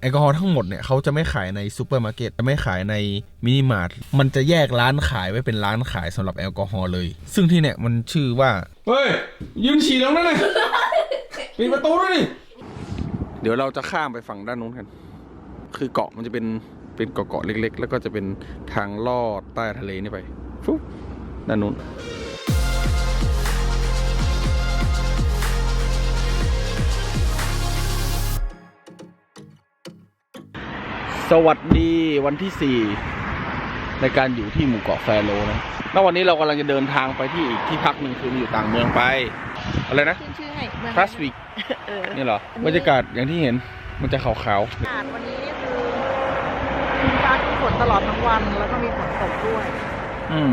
แอลกอฮอล์ทั้งหมดเนี่ยเขาจะไม่ขายในซูเปอร์มาร์เก็ตจะไม่ขายในมินิมาร์ทมันจะแยกร้านขายไว้เป็นร้านขายสำหรับแอลกอฮอล์เลย ซึ่งที่เนี่ยมันชื่อว่าเฮ้ยยืนฉี่แล้วนั่นเลยปิดประตูด้วยนี่เดี๋ยวเราจะข้ามไปฝั่งด้านนู้นกัน คือเกาะมันจะเป็นเป็นเกาะๆเล็ก ๆ แล้วก็จะเป็นทางลอดใต้ทะเลนี่ไปฟุ๊บด้านนู้น สวัสดีวันที่ 4 ในการอยู่ที่หมู่เกาะแฟโรนะแล้ววันนี้เรากำลังจะเดินทางไปที่อีกที่พักหนึ่งคือมันอยู่ต่างเมืองไป อะไรนะขึ้นชื่อให้เมืองพลัสวิกเออนี่เหรอบรรยากาศอย่างที่เห็นมันจะขาวอากาศวันนี้นี่คือมีฟ้ามีฝนตลอดทั้งวัน แล้วก็มีฝนตกด้วยๆ อืม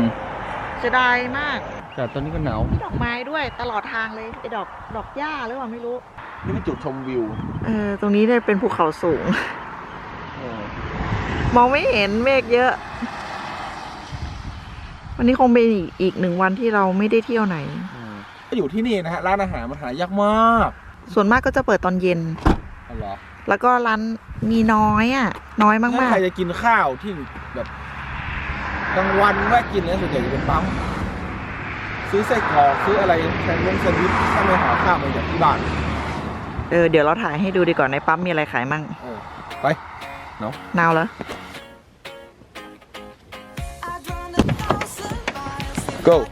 เสียดายมากแต่ตอนนี้ก็หนาว มีดอกไม้ด้วยตลอดทางเลยไอ้ดอกดอกหญ้าหรือเปล่าไม่รู้ นี่เป็นจุดชมวิว เออตรงนี้เนี่ยเป็นภูเขาสูง มองไม่เห็นเมฆเยอะ วันนี้คงเป็นอีกอีกหนึ่งวันที่เราไม่ได้เที่ยวไหน ก็อยู่ที่นี่นะฮะร้านอาหารมันหายากมากส่วนมากก็จะเปิดตอนเย็นอ๋อเหรอ แล้วก็ร้านมีน้อยอะ น้อยถ้ามากใครจะกินข้าวที่แบบกลางวันแวะกินเนี่ยส่วนใหญ่จะเป็นปั๊มซื้อไส้กรอกซื้ออะไรแซนด์วิชแซนด์วิชถ้าไม่หาข้าวมาจากที่บ้านๆเออเดี๋ยวเราถ่ายให้ดูดีกว่าในปั๊มมีอะไรขายมั่งเออไปนาวเหรอ too.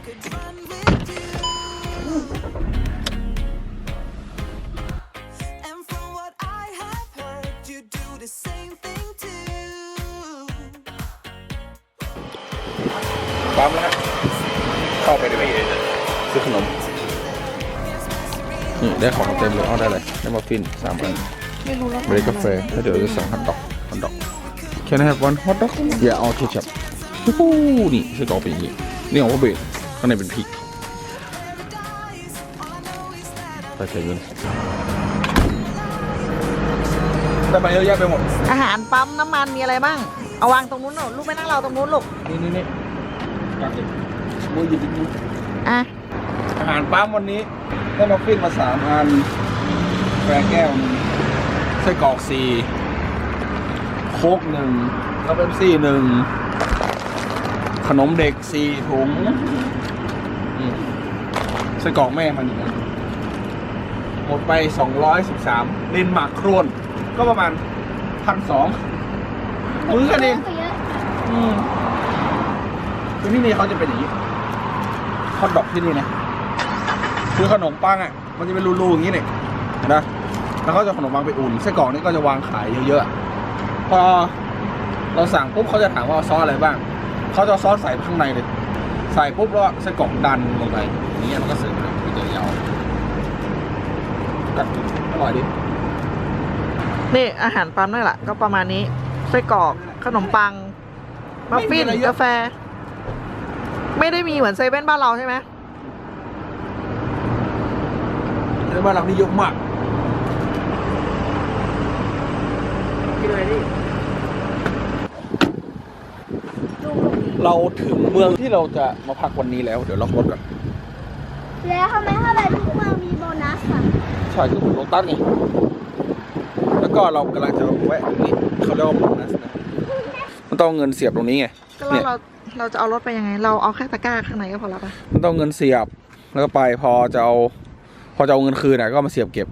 ปั๊มแล้วฮะเข้าไปได้ไหมซื้อขนม นี่ ได้ของเต็มเลยเอาได้เลยได้มาฟินสามอันไม่รู้แล้วเบรกกาแฟแล้วเดี๋ยวจะสั่งฮอทดอกฮอทดอก Can I have one hot dog อย่าเอาเคชัพฮู้ฮู้นี่ไส้กรอกเป็นอย่างนี้ นี่ของพ่อเบรกข้างในเป็นพริกไปใส่เงินได้มาเยอะแยะไปหมด อาหารปั๊มน้ำมันมีอะไรบ้าง เอาวางตรงนู้นหนูลูกไม่นั่งเราตรงนู้นลูก นี่นี่นี่กาเก็บมือหยิบอีกนิดอะ อาหารปั๊มวันนี้ ได้มาฟินมาสามอันแฟแก้วหนึ่งไส้กรอกสี่โคกหนึ่งแล้วเป็นซี่หนึ่ง ขนมเด็กสี่ถุงอืมไส้กรอกแม่มันอีกอัน หมดไปสองร้อยสิบสามลินหมากโครนก็ประมาณพันสองมือกันเองอืมคือที่นี่เขาจะเป็นอย่างนี้ฮอทดอกที่นี่นะคือขนมปังอะ มันจะเป็นรูๆอย่างนี้เนี่ยเห็นปะแล้วเขาจะเอาขนมปังไปอุ่นไส้กรอกนี่ก็จะวางขายเยอะๆพอเราสั่งปุ๊บเขาจะถามว่าเอาซอสอะไรบ้าง เขาจะเอาซอสใส่ข้างในเลย ใส่ปุ๊บแล้วไส้กรอกดันลงไปอย่างเงี้ยมันก็เสิร์ฟเลยก๋วยเตี๋ยวยาวกัดอร่อยดินี่อาหารปั๊มนี่แหละก็ประมาณนี้ไส้กรอกขนมปังมัฟฟินกาแฟ ไม่ได้มีเหมือนเซเว่นบ้านเราใช่ไหมในบ้านเรานี่เยอะมากกินอะไรดิ เราถึงเมืองที่เราจะมาพักวันนี้แล้ว เดี๋ยวล็อกรถก่อน แล้วทำไมถ้าไปทุกเมืองมีโบนัสอะใช่คือเหมือนโลตัสไงแล้วก็เรากำลังจะแวะตรงนี้เขาเรียกว่าโบนัสนะมันต้องเอาเงินเสียบตรงนี้ไงก็เนี่แล้วยเราเราจะเอารถไปยังไง เราเอาแค่ตะกร้าข้างในก็พอแล้วปะมันต้องเอาเงินเสียบแล้วก็ไปพอจะเอาพอจะเอาเงินคืนอะก็มาเสียบเก็บ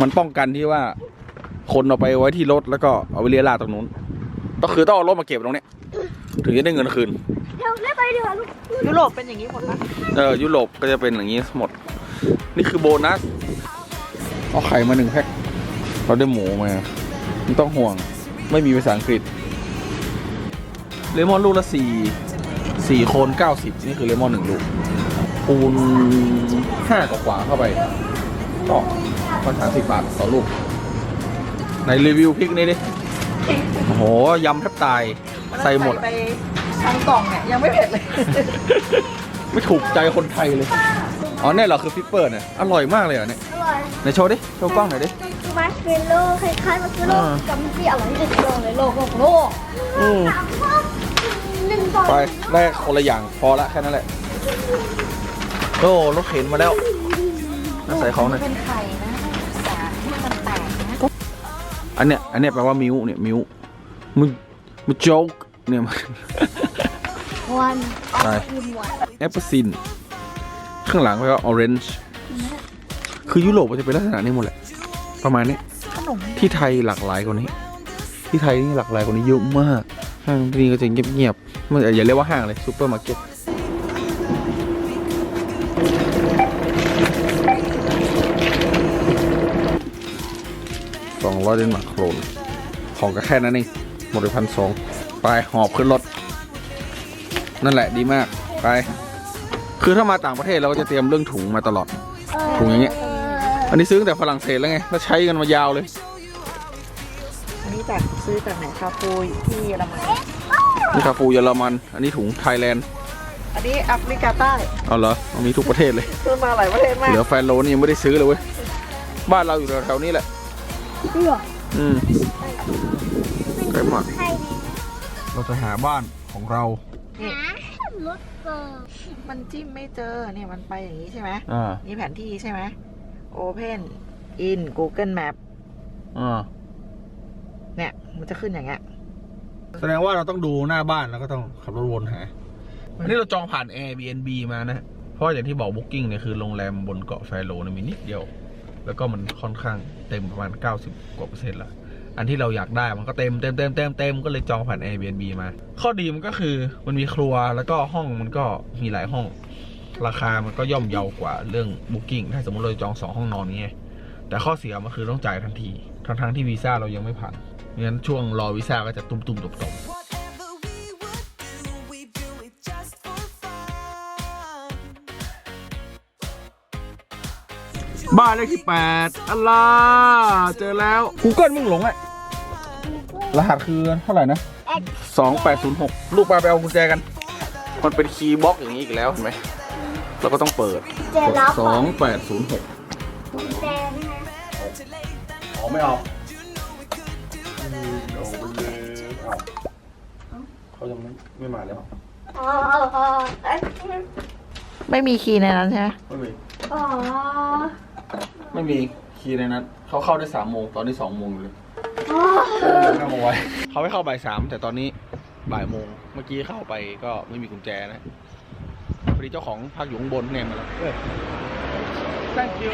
มันป้องกันที่ว่า คนเอาไปไว้ที่รถแล้วก็เอาไปเรียราดตรงนู้น ก็คือต้องเอารถมาเก็บตรงเนี้ย ถึงจะได้เงินคืนเดี๋ยวเล่นไปดีกว่าลูกยุโรปเป็นอย่างนี้หมดปะเออยุโรปก็จะเป็นอย่างนี้หมด นี่คือโบนัสเอาไข่มาหนึ่งแพ็คเราได้หมูมาไม่ต้องห่วงไม่มีภาษาอังกฤษ เลมอนลูกละสี่สี่โคนเก้าสิบนี่คือเลมอนหนึ่งลูกคูณห้ากว่าๆเข้าไปก็ประมาณสิบบาทต่อลูกในรีวิวพริกนี่ดิโอ้โหยำแทบตาย ใส่หมด ไปทั้งกล่องเนี่ยยังไม่เผ็ดเลย ไม่ถูกใจคนไทยเลย อ๋อเนี่ยเหรอคือฟิปเปอร์เนี่ย อร่อยมากเลยเหรอเนี่ยอร่อยไหนโชว์ดิ โชว์กล้องหน่อยดิคือมาร์ชเมลโล่คล้ายๆมาร์ชเมลโล่อ่า กับมันที่อร่อยที่สุดในโลกเลยโลกโลกโลกอืม สามข้อหนึ่งต่อไปได้คนละอย่างพอละแค่นั้นแหละ โอ้รถเข็นมาแล้วน่าใส่ของหน่อยเป็นไข่นะสารที่มันแตกนะอันเนี้ยอันเนี้ยแปลว่ามิวเนี่ยมิวมึง มึงโจ๊กเนี่ยมันวันใช่แอปเปิลซินข้างหลังแปลว่าออเรนจ์คือยุโรปมันจะเป็นลักษณะนี้หมดแหละ ประมาณนี้ ขนมที่ไทยหลากหลายกว่านี้ ที่ไทยนี่หลากหลายกว่านี้เยอะมากห้างที่นี่ก็จะเงียบๆมันอย่าเรียกว่าห้างเลยซูเปอร์มาร์เก็ตสองร้อยเดนมาร์กโครนของก็แค่นั้นเอง หมดไปพันสองไปหอบขึ้นรถ นั่นแหละดีมากไป คือถ้ามาต่างประเทศเราก็จะเตรียมเรื่องถุงมาตลอด ถุงอย่างเงี้ย อันนี้ซื้อตั้งแต่ฝรั่งเศสแล้วไงแล้วใช้กันมายาวเลย อันนี้จากซื้อจากไหนคาฟูที่เยอรมันนี่คาฟูเยอรมัน อันนี้ถุงไทยแลนด์ อันนี้แอฟริกาใต้เอาเหรอเอามีทุกประเทศเลยซื้อมาหลายประเทศมากเหลือแฟนโลนี่ยังไม่ได้ซื้อเลยเว้ยบ้านเราอยู่แถวๆนี้แหละจริงเหรออืม ใกล้มากใครเราจะหาบ้านของเรานี่รถเกิร์มันจิ้มไม่เจอเนี่ยมันไปอย่างนี้ใช่ไหมอ่ามีแผนที่ใช่ไหม Open in Google Map อ่า เนี่ยมันจะขึ้นอย่างเงี้ย แสดงว่าเราต้องดูหน้าบ้านแล้วก็ต้องขับรถวนหา อันนี้เราจองผ่าน Airbnb มานะ เพราะอย่างที่บอก Booking เนี่ยคือโรงแรมบนเกาะแฟโรเนี่ยมีนิดเดียว แล้วก็มันค่อนข้างเต็มประมาณ 90 กว่าเปอร์เซ็นต์ละ อันที่เราอยากได้มันก็เต็มเต็มเต็มเต็มเต็มก็เลยจองผ่าน Airbnb มา ข้อดีมันก็คือมันมีครัวแล้วก็ห้องมันก็มีหลายห้อง ราคามันก็ย่อมเยาวกว่าเรื่อง Booking ถ้าสมมติเราจองสองห้องนอนนี้ไงแต่ข้อเสียมันคือต้องจ่ายทันที ทั้งทั้งๆที่วีซ่าเรายังไม่ผ่านงั้นช่วงรอวีซ่าก็จะตุ้มๆตบๆ Whatever we would do, we do it just for fun. บ้านเลขที่แปดอัลลาเจอแล้ว Google มึงหลงอะ รหัสคือเท่าไหร่นะสองแปดศูนย์หกลูกปลาไปเอากุญแจกัน มันเป็นคีย์บล็อกอย่างนี้อีกแล้วเห็นไหมเราก็ต้องเปิดเจรับสองแปดศูนย์หกแจนะอ๋อไม่เอาเขายังไม่ไม่มาแล้วอ๋ออ๋อเอ้ยไม่มีคีย์ในนั้นใช่ไหมไม่มีอ๋อ ไม่มีคีย์ในนั้นเขาเข้าได้สามโมงตอนนี้สองโมงอยู่เลยอ๋อ นั่งเอาไว้เขาไม่เข้าบ่ายสามแต่ตอนนี้บ่ายโมงเมื่อกี้เข้าไปก็ไม่มีกุญแจนะพอดีเจ้าของพักอยู่ข้างบนเนี่ยมาแล้วเอ้ย thank you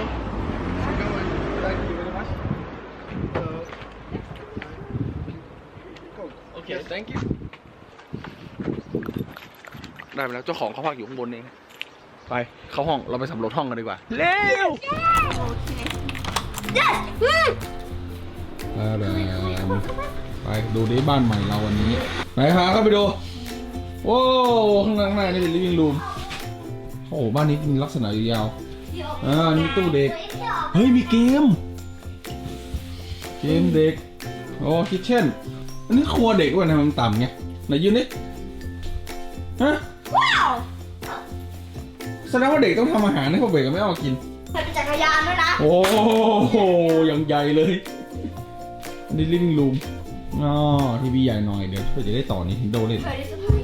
thank you very much okay thank you ได้ไปแล้วเจ้าของเขาพักอยู่ข้างบนเองไปเข้าห้องเราไปสำรวจห้องกันดีกว่าเร็ว ไปดูดิบ้านใหม่เราวันนี้ไปพาเข้าไปดู โอ้ข้างหน้าข้างหน้านี่เป็น living room โอ้บ้านนี้มีลักษณะยาวๆอ่านี่ตู้เด็ก เฮ้ยมีเกม เกมเด็ก โอ้คิทเช่น อันนี้ครัวเด็กว่ะนะมันต่ำไงไหนยืนดิฮะแสดงว่าเด็กต้องทำอาหารให้พวกเด็กไม่เอามากินเป็นจักรยานด้วยนะ โอ้โหอย่างใหญ่เลย อันนี้ living room อ๋อทีวีใหญ่หน่อยเดี๋ยวเพื่อจะได้ต่อนี้ถึงโดเล่นเคยได้สะพาย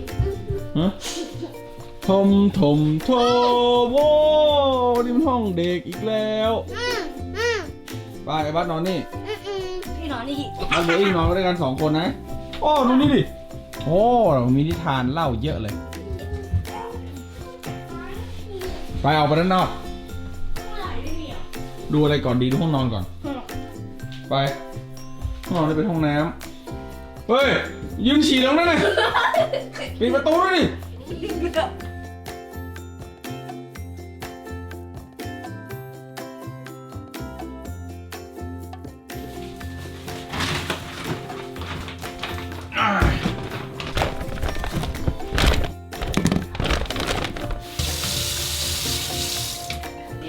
ฮะทมทมโทโว้นี่มันห้องเด็กอีกแล้วอืมอืมไปไอ้บัสนอนนี่อืมอืมพี่นอนนี่เอาเดี๋ยวอีกนอนด้วยกันสองคนนะโอ้ดูนี่ดิโอ้เรามีนิทานเล่าเยอะเลย ไปออกไปด้านนอก ดูอะไรก่อนดีดูห้องนอนก่อน ไปห้ องนอนนี่เป็นห้องน้ำเฮ้ย ยืนฉี่แล้วนั่นน่ะปิดประตูด้วยดิ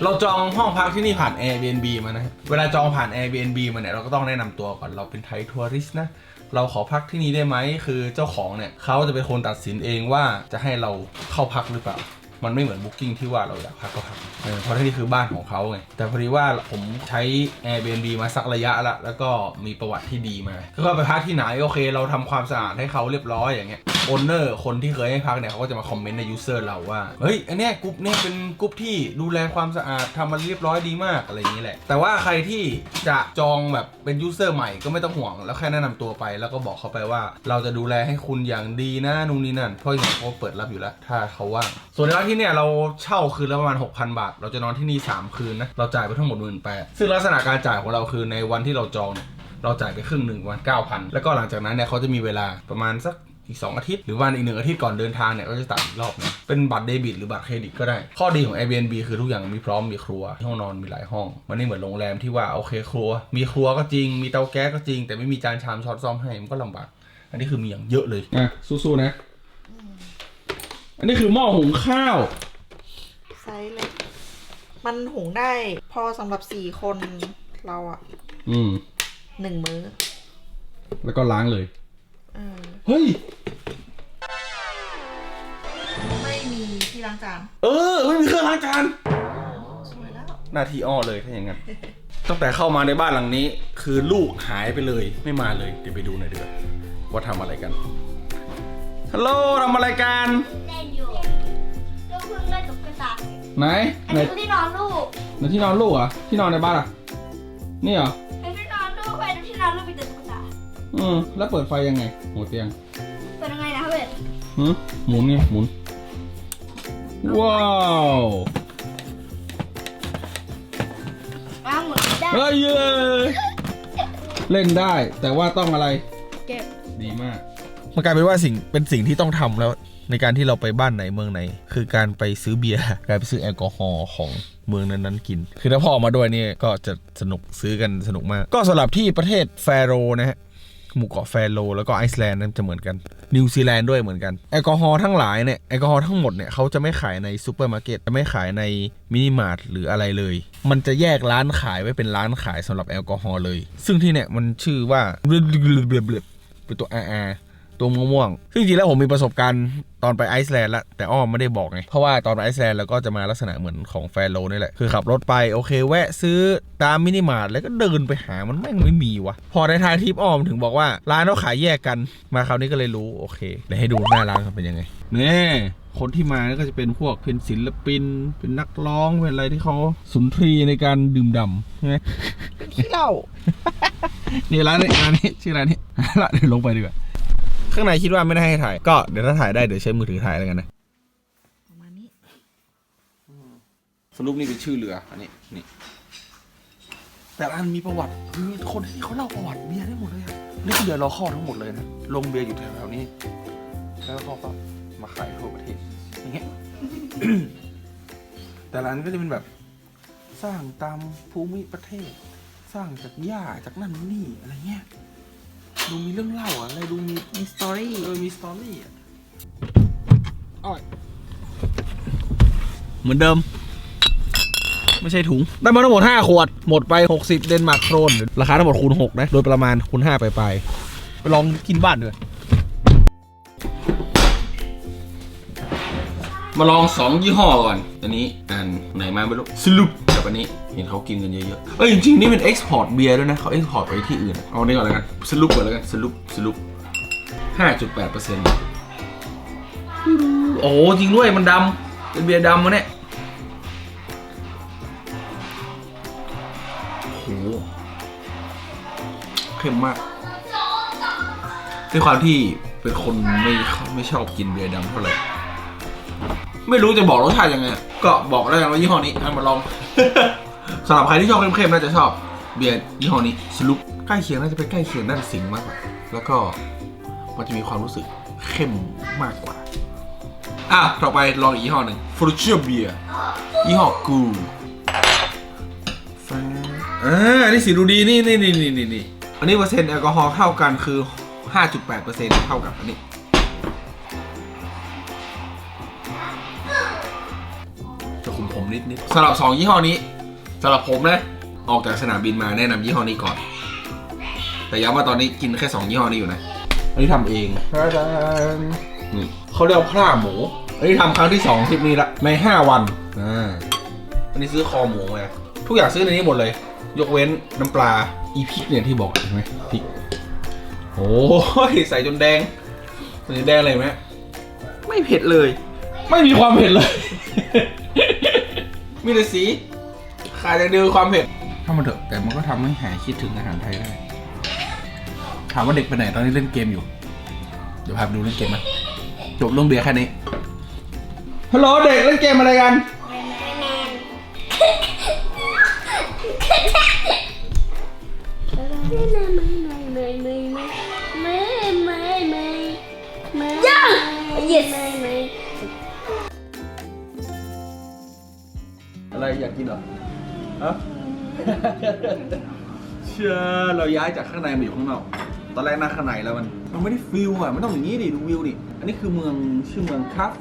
เราจองห้องพักที่นี่ผ่าน Airbnb มานะ เวลาจองผ่าน Airbnb มาเนี่ยเราก็ต้องแนะนำตัวก่อน เราเป็นไทยทัวริสต์นะ เราขอพักที่นี่ได้ไหม คือเจ้าของเนี่ยเขาจะเป็นคนตัดสินเองว่าจะให้เราเข้าพักหรือเปล่า มันไม่เหมือน Booking ที่ว่าเราอยากพักก็พัก เออเพราะที่นี่คือบ้านของเขาไงแต่พอดีว่าผมใช้ Airbnb มาสักระยะละแล้วก็มีประวัติที่ดีมาก็ไปพักที่ไหนโอเค เราทำความสะอาดให้เขาเรียบร้อยอย่างเงี้ยโอนเนอร์คนที่เคยให้พักเนี่ยเขาก็จะมาคอมเมนต์ในยูเซอร์เราว่าเฮ้ยอันเนี้ยกรุ๊ปเนี่ยเป็นกรุ๊ปที่ดูแลความสะอาดทำมันเรียบร้อยดีมากอะไรอย่างนี้แหละ แต่ว่าใครที่จะจองแบบเป็นยูเซอร์ใหม่ก็ไม่ต้องห่วงแล้วแค่แนะนำตัวไป แล้วก็บอกเขาไปว่า เราจะดูแลให้คุณอย่างดีนะนู่นนี่นั่นเพราะอย่างเขาเปิดรับอยู่แล้ว ถ้าเขาว่างส่วนในร้านที่เนี่ยเราเช่าคืนละประมาณ6,000 บาทเราจะนอนที่นี่ 3 คืนนะ เราจ่ายไปทั้งหมดหมื่นแปดซึ่งลักษณะการจ่ายของเราคือในวันที่เราจองเนี่ยเราจ่ายไปครึ่งหนึ่งวัน 9,000 แล้วก็หลังจากนั้นเนี่ยเขาจะมีเวลาประมาณสักอีก 2 อาทิตย์ หรือวันอีกหนึ่งอาทิตย์ก่อนเดินทางเนี่ยก็จะตัดอีกรอบนะเป็นบัตรเดบิตหรือบัตรเครดิตก็ได้ ข้อดีของ Airbnb คือทุกอย่างมีพร้อมมีครัวห้องนอนมีหลายห้อง มันไม่เหมือนโรงแรมที่ว่าโอเคครัว มีครัวก็จริง มีเตาแก๊สก็จริง แต่ไม่มีจานชามช้อนซ่อมให้มันก็ลำบาก อันนี้คือมีอย่างเยอะเลยอะสู้ๆนะ อันนี้คือหม้อหุงข้าวไซส์เล็ก มันหุงได้พอสำหรับสี่คนเราอะอืม หนึ่งมื้อแล้วก็ล้างเลย เออเฮ้ย ไม่มีที่ล้างจานเออไม่มีเครื่องล้างจานสวยแล้ว หน้าที่อ้อเลยถ้าอย่างนั้น ตั้งแต่เข้ามาในบ้านหลังนี้ คือลูกหายไปเลยไม่มาเลย เดี๋ยวไปดูหน่อยเดือว่าทำอะไรกันฮัลโหลทำอะไรกัน เล่นอยู่ ไหนอันไหนนี้คือที่นอนลูกไหนที่นอนลูกเหรอะที่นอนในบ้านอะ นี่เหรอ อันนี้ที่นอนลูกเว้ยที่นอนลูกมีแต่ตุ๊กตาอืม แล้วเปิดไฟยังไงหัวเตียงเป็นยังไงนะเว้ยหืมหมุนไงหมุน ว้าว อ้าวหมุนได้เฮ้ยเย้เล่นได้แต่ว่าต้องอะไร เก็บ ดีมาก มันกลายเป็นว่าสิ่งเป็นสิ่งที่ต้องทำแล้ว ในการที่เราไปบ้านไหนเมืองไหน คือการไปซื้อเบียร์การไปซื้อแอลกอฮอล์ของเมืองนั้นๆกิน คือถ้าพ่อมาด้วยนี่ก็จะสนุกซื้อกันสนุกมาก ก็สำหรับที่ประเทศแฟโรนะฮะหมู่เกาะแฟโรแล้วก็ไอซ์แลนด์นั่นจะเหมือนกันนิวซีแลนด์ด้วยเหมือนกันแอลกอฮอล์ทั้งหลายเนี่ยแอลกอฮอล์ทั้งหมดเนี่ยเขาจะไม่ขายในซูเปอร์มาร์เก็ตจะไม่ขายในมินิมาร์ทหรืออะไรเลย มันจะแยกร้านขายไว้เป็นร้านขายสำหรับแอลกอฮอล์เลย ซึ่งที่เนี่ยมันชื่อว่าเป็นตัว RR ตัวม่วงๆซึ่งจริงๆแล้วผมมีประสบการณ์ตอนไปไอซ์แลนด์แล้วแต่อ้อมไม่ได้บอกไง เพราะว่าตอนไปไอซ์แลนด์เราก็จะมาลักษณะเหมือนของแฟนโลนี่แหละ คือขับรถไปโอเค แวะซื้อตามมินิมาร์ทแล้วก็เดินไปหามันแม่งไม่มีวะ พอในทางทริปอ้อมถึงบอกว่า ร้านเขาขายแยกกันมาคราวนี้ก็เลยรู้โอเคเดี๋ยวให้ดูหน้าร้านกันเป็นยังไงนี่คนที่มาก็จะเป็นพวกเป็นศิลปิน เป็นนักร้องเป็นอะไรที่เขาสุนทรีในการดื่มด่ำใช่ไหมขี้เหล้านี่ร้านนี้ร้านนี้ชื่อร้านนี้ละเดี๋ยวลงไปดีกว่า ข้างในคิดว่าไม่ได้ให้ถ่าย ก็เดี๋ยวถ้าถ่ายได้เดี๋ยวใช้มือถือถ่ายแล้วกันนะประมาณนี้สรุปนี่เป็นชื่อเรืออันนี้นี่แต่ร้านมีประวัติคือคนที่นี่เขาเล่าประวัติเบียร์ได้หมดเลยอะนี่คือเบียร์เราข้อทั้งหมดเลยนะลงเบียร์อยู่แถวๆนี้ แล้วเขาก็มาขายทั่วประเทศอย่างเงี้ย แต่ร้านก็จะเป็นแบบ สร้างตามภูมิประเทศ สร้างจากหญ้าจากนั่นนี่อะไรเงี้ย ดูมีเรื่องเล่าอะอะไรดูมีมีสตอรี่เออมีสตอรี่อะอ้อยเหมือนเดิม ไม่ใช่ถุง ได้มาทั้งหมด 5 ขวด หมดไป 60 เดนมาร์กโครน ราคาทั้งหมดคูณ 6 นะ โดยประมาณคูณ 5 ไปไปไปลองกินบ้านด้วย มาลอง 2 ยี่ห้อก่อน อันนี้อันไหนมาไม่รู้สรุปกับอันนี้เห็นเขากินกันเยอะๆ เอ้ยจริงๆนี่เป็นเอ็กซ์พอร์ตเบียร์ด้วยนะเขาเอ็กซ์พอร์ตไปที่อื่นเอาอันนี้ก่อนแล้วกันสรุปก่อนแล้วกันสรุปสรุป5.8เปอร์เซ็นต์โอ้จริงด้วยมันดำเป็นเบียร์ดำมะเนี่ยโอ้โหเข้มมากด้วยความที่เป็นคนไม่ไม่ชอบกินเบียร์ดำเท่าไหร่ ไม่รู้จะบอกรสชาติยังไง ก็บอกแล้วกันว่ายี่ห้อนี้ให้มาลอง สำหรับใครที่ชอบเข้มๆน่าจะชอบเบียร์ยี่ห้อนี้สลุปใกล้เคียงน่าจะเป็นใกล้เคียงด้านสิงมากกว่า แล้วก็มันจะมีความรู้สึกเข้มมากกว่า อะ ต่อไปลองอีกยี่ห้อหนึ่งฟรุเชียเบียร์ยี่ห้อกูอ่าอันนี้สีดูดีนี่นี่นี่นี่นี่นี่อันนี้เปอร์เซ็นต์แอลกอฮอล์เท่ากันคือ 5.8เปอร์เซ็นต์เท่ากับอันนี้ นิดนิดสำหรับ 2 ยี่ห้อนี้สำหรับผมนะออกจากสนามบินมาแนะนำยี่ห้อนี้ก่อน แต่ย้ำว่าตอนนี้กินแค่ 2 ยี่ห้อนี้อยู่นะอันนี้ทำเองนี่เขาเรียกว่าพร่าหมูอันนี้ทำครั้งที่2ทริปนี้ละใน 5 วันอ่าอันนี้ซื้อคอหมูมาทุกอย่างซื้อในนี้หมดเลย ยกเว้นน้ำปลาอีพริกเนี่ยที่บอกเห็นไหมพริกโอ้ยใส่จนแดงสีแดงเลยไหมไม่เผ็ดเลย ไม่มีความเผ็ดเลย มีแต่สีขายแต่เดียวความเผ็ดถ้ามันเถอะแต่มันก็ทำให้หายคิดถึงอาหารไทยได้ ถามว่าเด็กไปไหนตอนนี้เล่นเกมอยู่ เดี๋ยวพาไปดูเล่นเกมไหมจบเรื่องเบียร์แค่นี้ฮัลโหลเด็กเล่นเกมอะไรกัน yes กกินเหรอฮะ เชื่อเราย้ายจากข้างในมาอยู่ข้างนอก ตอนแรกนั่งข้างในแล้วมัน มันไม่ได้ฟิลอะ มันต้องอย่างนี้ดิดูวิวดิ อันนี้คือเมืองชื่อเมืองคัฟ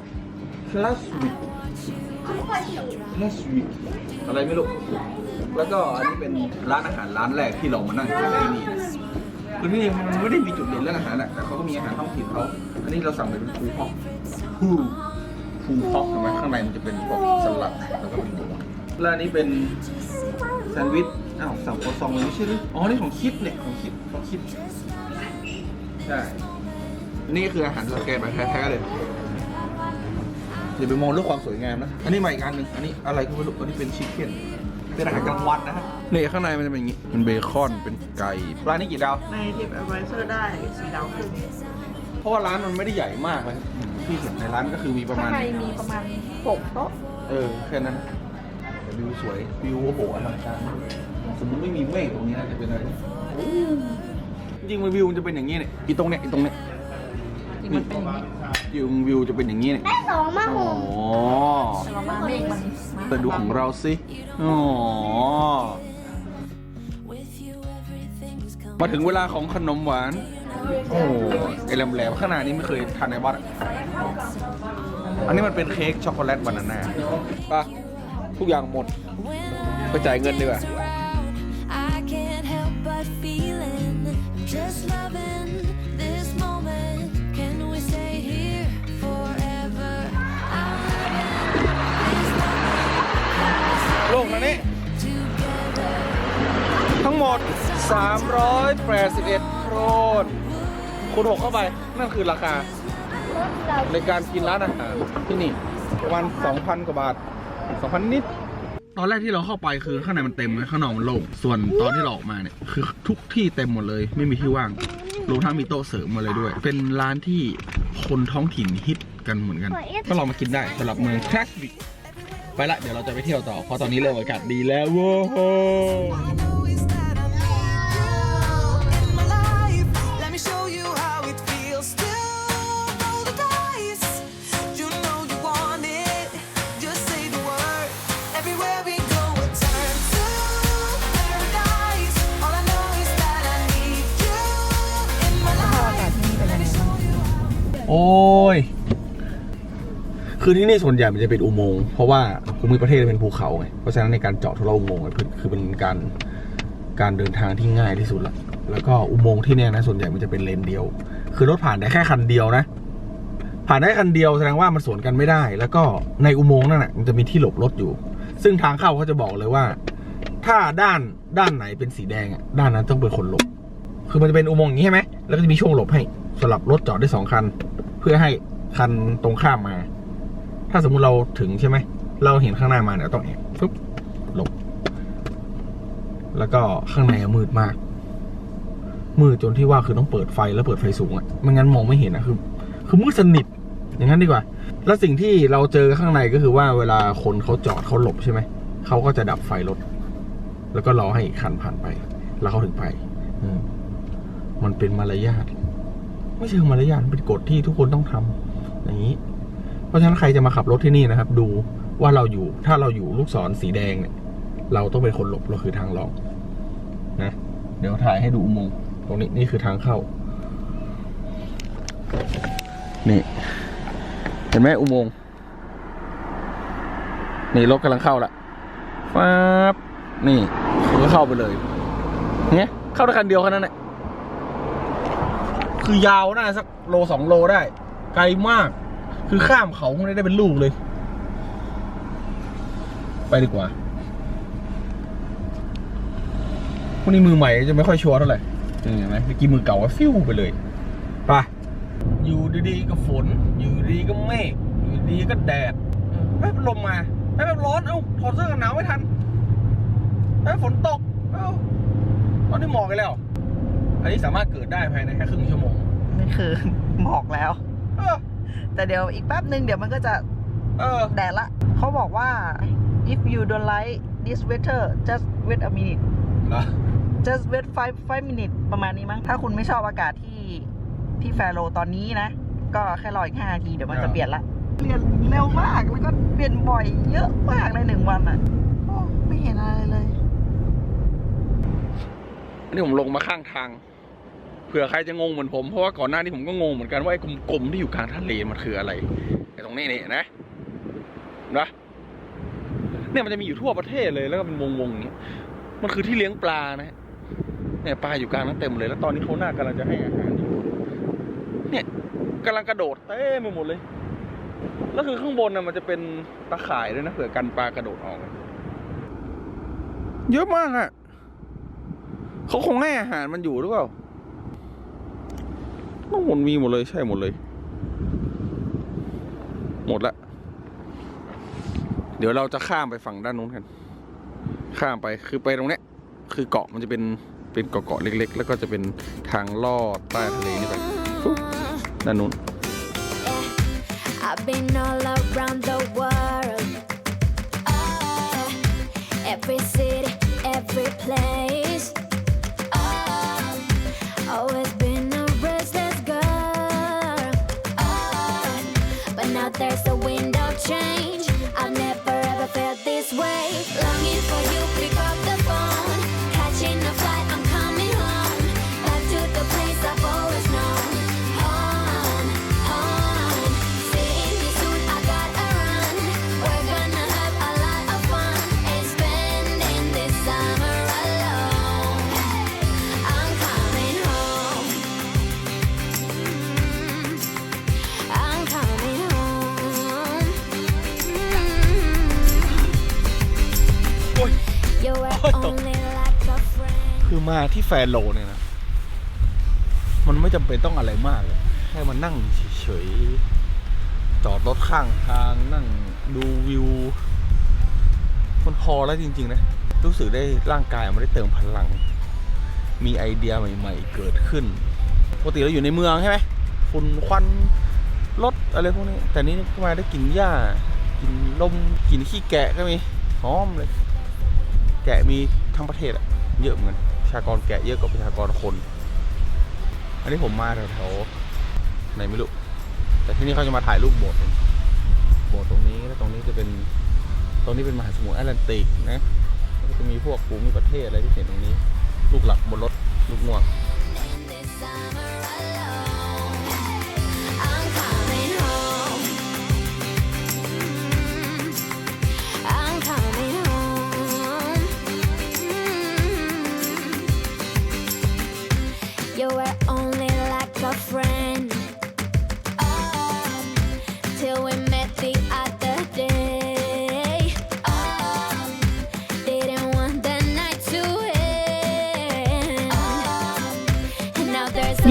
คลาสวิกคลาสวิกอะไรไม่รู้ แล้วก็อันนี้เป็นร้านอาหารร้านแรกที่เรามานั่งกินที่นี่นะคือที่นี่มันไม่ได้มีจุดเด่นเรื่องอาหารอะแต่เขาก็มีอาหารท้องถิ่นเขาอันนี้เราสั่งเป็นฟูฮอกฟูฟูฮอกใช่ไหมข้างในมันจะเป็นพวกสลัดแล้วก็มีหมู แล้วอันนี้เป็นแซนด์วิช อ้าวสั่งโคซองเลยไม่ใช่หรืออ๋อ นี่ของคิดเนี่ย ของคิดของคิด ใช่ นี่คืออาหารสแกนแบบแท้ๆเลยอย่าไปมองเรื่องความสวยงามนะ อันนี้ใหม่อีกอันหนึ่งอันนี้อะไรก็ไม่รู้อันนี้เป็นชิคเก้น เป็นอาหารกลางวันนะฮะนี่ข้างในมันจะเป็นอย่างนี้เป็นเบคอน เป็นไก่ ร้านนี้กี่ดาว ในทิปแอดไวเซอร์ได้สีดาวครึ่งเพราะว่าร้านมันไม่ได้ใหญ่มากเลยอืมที่เห็นในร้านก็คือมีประข้ามาณงในมีประมาณหกโต๊ะ เออ แค่นั้นแต่ วิวสวยวิวโอ้โหอลังการสมมติไม่มีเมฆตรงนี้นะจะเป็นอะไรเนี่ยจริงๆมันวิวมันจะเป็นอย่างนี้เนี่ยอีตรงเนี้ยอีตรงเนี้ยที่มันเป็นอย่างนี้วิววิวจะเป็นอย่างนี้เนี่ยได้สองมาอ๋หอกแต่เรามาเมฆมันมาเปิดดูของเราสิอ๋อ With you, everything's มาถึงเวลาของขนมหวาน โอ้ไอแหลมๆข้างหน้านี้ไม่เคยทานในวัดอะอันนี้มันเป็นเค้กช็อกโกแลตบานาน่าป่ะ ทุกอย่างหมดไปจ่ายเงินดีกว่าโลกนะนี่ together. ทั้งหมด 381 โครนคูณ6เข้าไป นั่นคือราคา ในการกินร้านอาหารที่นี่ประมาณ2,000 กว่าบาท 2,000นิด ตอนแรกที่เราเข้าไปคือข้างในมันเต็มเลยข้างนอกมันโล่งส่วนตอนที่เราออกมาเนี่ยคือทุกที่เต็มหมดเลย ไม่มีที่ว่างรวมทั้งมีโต๊ะเสริมมาเลยด้วย เป็นร้านที่คนท้องถิ่นฮิตกันเหมือนกัน ก็ลองมากินได้สำหรับเมืองคลาสวิกไปละเดี๋ยวเราจะไปเที่ยวต่อเพราะตอนนี้เริ่มอากาศดีแล้วโว้ โอ้ย คือที่นี่ส่วนใหญ่มันจะเป็นอุโมงค์เพราะว่าภูมิประเทศเป็นภูเขาไง เพราะฉะนั้นในการเจาะทุเราอุโมงค์คือคือเป็นการการเดินทางที่ง่ายที่สุดละแล้วก็อุโมงค์ที่เนี่ยนะส่วนใหญ่มันจะเป็นเลนเดียว คือรถผ่านได้แค่คันเดียวนะ ผ่านได้คันเดียวแสดงว่ามันสวนกันไม่ได้ แล้วก็ในอุโมงค์นั่นน่ะมันจะมีที่หลบรถอยู่ ซึ่งทางเข้าเขาจะบอกเลยว่า ถ้าด้านด้านไหนเป็นสีแดงอะด้านนั้นต้องเป็นคนหลบ คือมันจะเป็นอุโมงค์อย่างนี้ใช่ไหมแล้วก็จะมีช่วงหลบให้ สำหรับรถจอดได้สองคัน เพื่อให้คันตรงข้ามมา ถ้าสมมุติเราถึงใช่ไหม เราเห็นข้างหน้ามาเนี่ยต้องแอบฟึบหลบ แล้วก็ข้างในมืดมาก มืดจนที่ว่าคือต้องเปิดไฟแล้วเปิดไฟสูงอะไม่งั้นมองไม่เห็นอะคือ คือมืดสนิทอย่างนั้นดีกว่า แล้วสิ่งที่เราเจอข้างในก็คือว่าเวลาคนเขาจอดเขาหลบใช่ไหม เขาก็จะดับไฟรถ แล้วก็รอให้อีกคันผ่านไป แล้วเขาถึงไปมมันเป็นมารยาท ไม่ใช่มารยาทมันเป็นกฎที่ทุกคนต้องทำอย่างนี้ เพราะฉะนั้นใครจะมาขับรถที่นี่นะครับ ดูว่าเราอยู่ถ้าเราอยู่ลูกศรสีแดงเนี่ย เราต้องเป็นคนหลบเราคือทางรองนะ เดี๋ยวถ่ายให้ดูอุโมงค์ตรงนี้นี่คือทางเข้า นี่ เห็นไหมอุโมงค์นี่รถกำลังเข้าละฟ้าบนี่ก็เข้าไปเลย เนี่ยเข้าได้คันเดียวแค่นั้นแหละ คือยาวน่าสักโลสองโลได้ ไกลมาก คือข้ามเขาไม่ได้เป็นลูกเลย ไปดีกว่าพวกนี้มือใหม่จะไม่ค่อยชัวร์เท่าไหร่เห็นไหมเมื่อกี้มือเก่าฟิวไปเลยไปอยู่ดีๆก็ฝน อยู่ดีๆก็เมฆอยู่ดีๆก็แดดแป๊บลมมาแป๊บร้อนเอ้าถอดเสื้อกันหนาวไม่ทันแป๊บฝนตกเอ้าตอนนี้หมอกกันแล้ว อันนี้สามารถเกิดได้ภายในแค่ครึ่งชั่วโมงนี่คือ หมอกแล้ว เออแต่เดี๋ยวอีกแป๊บหนึ่งเดี๋ยวมันก็จะเออแดดละ เขาบอกว่า if you don't like this weather just wait a minute เหรอ just wait five five minutes ประมาณนี้มั้ง ถ้าคุณไม่ชอบอากาศที่ที่แฟโรตอนนี้นะ ก็แค่รออีกห้านาที เดี๋ยวมันจะเปลี่ยนละ เปลี่ยนเร็วมาก แล้วก็เปลี่ยนบ่อยเยอะมากในหนึ่งวันอะโอ้ไม่เห็นอะไรเลย อันนี้ผมลงมาข้างทางเผื่อใครจะงงเหมือนผมเพราะว่าก่อนหน้านี้ผมก็งงเหมือนกันว่าไอ้กลมๆที่อยู่กลางทะเลมันคืออะไรไอ้ตรงนี้นี่นะนะเนี่ยมันจะมีอยู่ทั่วประเทศเลยแล้วก็เป็นวงๆอย่างเงี้ยมันคือที่เลี้ยงปลานะเนี่ยปลาอยู่กลางนั้นเต็มเลย แล้วตอนนี้เขาหน้ากำลังจะให้อาหารอยู่เนี่ยกำลังกระโดดเต็มไปหมดเลย แล้วคือข้างบนน่ะมันจะเป็นตะข่ายด้วยนะเผื่อกันปลากระโดดออก เยอะมากอะเขาคงให้อาหารมันอยู่หรือเปล่า ต้องหมดมีหมดเลยใช่หมดเลย หมดละเดี๋ยวเราจะข้ามไปฝั่งด้านนู้นกันข้ามไปคือไปตรงเนี้ย คือเกาะมันจะเป็นเป็นเกาะๆเล็ก ๆ แล้วก็จะเป็นทางลอดใต้ทะเลนี่ไปด้านนู้น I've been all around the world. Every city, every place. คือมาที่แฟนโลเนี่ยนะ มันไม่จำเป็นต้องอะไรมากเลยแค่มานั่งเฉยๆ จอดรถข้างทางนั่งดูวิว มันพอแล้วจริง ๆ นะ รู้สึกได้ร่างกายมันได้เติมพลัง มีไอเดียใหม่ ๆ เกิดขึ้นปกติเราอยู่ในเมืองใช่ไหมฝุ่นควันรถอะไรพวกนี้ แต่นี่มาได้กินหญ้ากินลมกินขี้แกะก็มีหอมเลย แกะมีทั้งประเทศอะเยอะเหมือนกันประชากรแกะเยอะกว่าประชากรคน อันนี้ผมมาแถวๆไหนไม่รู้ แต่ที่นี่เขาจะมาถ่ายรูปโบสถ์โบสถ์ตรงนี้แล้วตรงนี้จะเป็น ตรงนี้เป็นมหาสมุทรแอตแลนติกนะก็จะมีพวกภูมิประเทศอะไรที่เห็นตรงนี้ ลูกหลักบนรถลูกง่วง